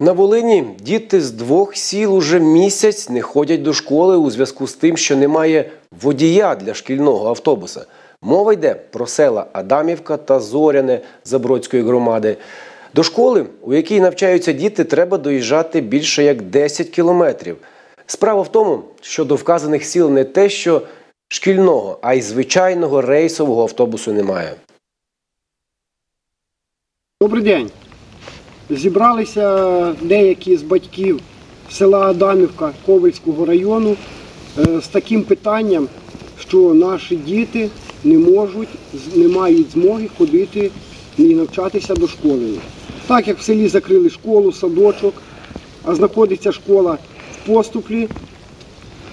На Волині діти з двох сіл уже місяць не ходять до школи у зв'язку з тим, що немає водія для шкільного автобуса. Мова йде про села Адамівка та Зоряне Забродської громади. До школи, у якій навчаються діти, треба доїжджати більше як 10 кілометрів. Справа в тому, що до вказаних сіл не те, що шкільного, а й звичайного рейсового автобусу немає. Добрий день. Зібралися деякі з батьків села Адамівка Ковельського району е, з таким питанням, що наші діти не можуть, не мають змоги ходити і навчатися до школи. Так як в селі закрили школу, садочок, а знаходиться школа в поступлі,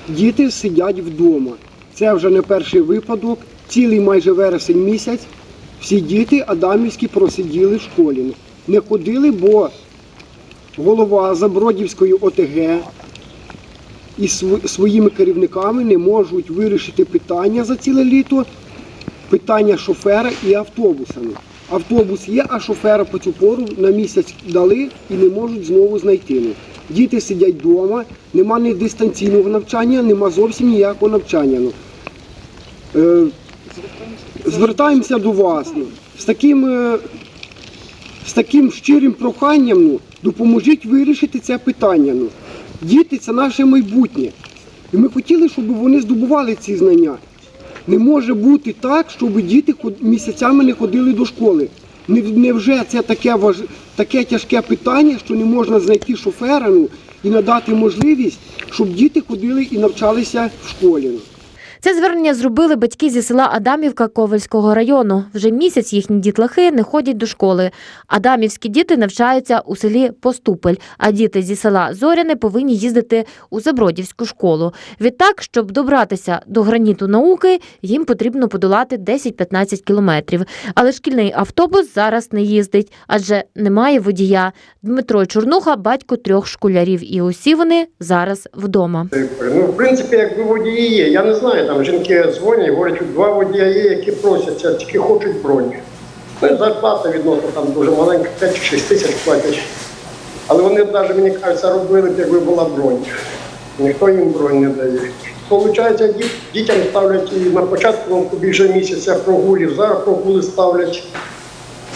діти сидять вдома. Це вже не перший випадок. Цілий майже вересень місяць всі діти Адамівські просиділи в школі. Не ходили, бо голова Забродівської ОТГ і своїми керівниками не можуть вирішити питання за ціле літо, питання шофера і автобусами. Автобус є, а шофера по цю пору на місяць дали і не можуть знову знайти. Діти сидять вдома, нема ні дистанційного навчання, нема зовсім ніякого навчання. Ну. Е, звертаємося до вас ну, з таким, е, з таким щирим проханням, ну, допоможіть вирішити це питання. Ну. Діти це наше майбутнє. І ми хотіли, щоб вони здобували ці знання. Не може бути так, щоб діти місяцями не ходили до школи. Не- Невже це таке, важ... таке тяжке питання, що не можна знайти шофера ну, і надати можливість, щоб діти ходили і навчалися в школі. Це звернення зробили батьки зі села Адамівка Ковальського району. Вже місяць їхні дітлахи не ходять до школи. Адамівські діти навчаються у селі Поступель, а діти зі села Зоряне повинні їздити у Забродівську школу. Відтак, щоб добратися до граніту науки, їм потрібно подолати 10-15 кілометрів. Але шкільний автобус зараз не їздить, адже немає водія. Дмитро Чорнуха батько трьох школярів, і усі вони зараз вдома. Ну, в принципі, якби водії є. Я не знаю, там жінки дзвонять, і говорять, два водія є, які просяться, тільки хочуть бронь. Ну, і зарплата відносно там дуже маленька, 5 чи 6 тисяч платять. Але вони навіть, мені кажеться, робили б, якби була бронь. Ніхто їм бронь не дає. Получається, діт- дітям ставлять і на початку більше місяця прогулів, зараз прогули ставлять.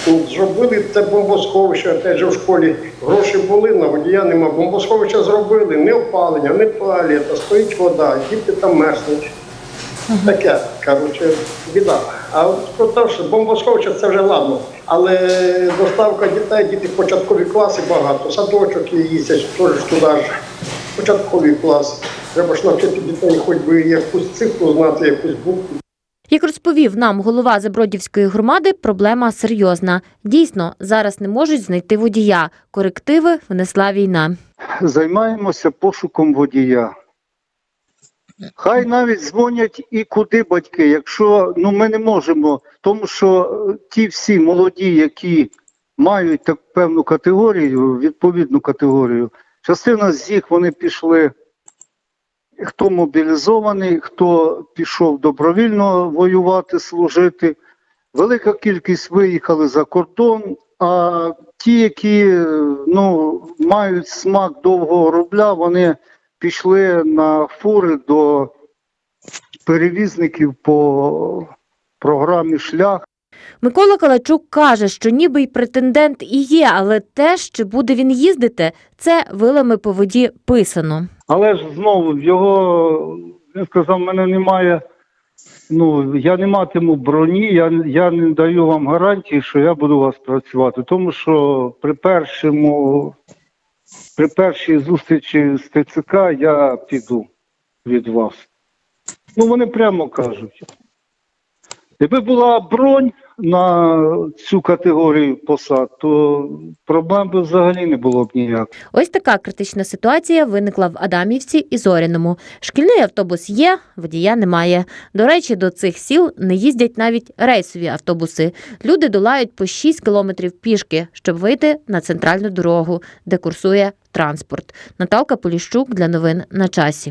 Ну, Зробили це бомбосховище, же в школі гроші були, на водія нема. Бомбосховище зробили, не опалення, не туалета, стоїть вода, діти там мерзнуть. Таке, коротше, біда. А от про те, що бомбосховище це вже ладно. Але доставка дітей, діти початкові класи багато, садочок і їздять, теж ж туди ж. Початкові класи. Треба ж навчити дітей хоч би якусь цифру знати, якусь букву. Як розповів нам голова Забродівської громади, проблема серйозна. Дійсно, зараз не можуть знайти водія. Корективи внесла війна. займаємося пошуком водія. Хай навіть дзвонять і куди батьки, якщо ну ми не можемо, тому що е, ті всі молоді, які мають так певну категорію, відповідну категорію, частина з них вони пішли, хто мобілізований, хто пішов добровільно воювати, служити. Велика кількість виїхали за кордон, а ті, які е, ну, мають смак довгого рубля, вони пішли на фури до перевізників по програмі шлях. Микола Калачук каже, що ніби й претендент і є, але те, чи буде він їздити, це вилами по воді писано. Але ж знову його він сказав, мене немає. Ну, я не матиму броні, я, я не даю вам гарантії, що я буду у вас працювати. Тому що при першому, при першій зустрічі з ТЦК я піду від вас. Ну, вони прямо кажуть. Якби була бронь на цю категорію посад, то проблем би взагалі не було б ніяк. Ось така критична ситуація виникла в Адамівці і Зоряному. Шкільний автобус є, водія немає. До речі, до цих сіл не їздять навіть рейсові автобуси. Люди долають по 6 кілометрів пішки, щоб вийти на центральну дорогу, де курсує транспорт. Наталка Поліщук для новин на часі.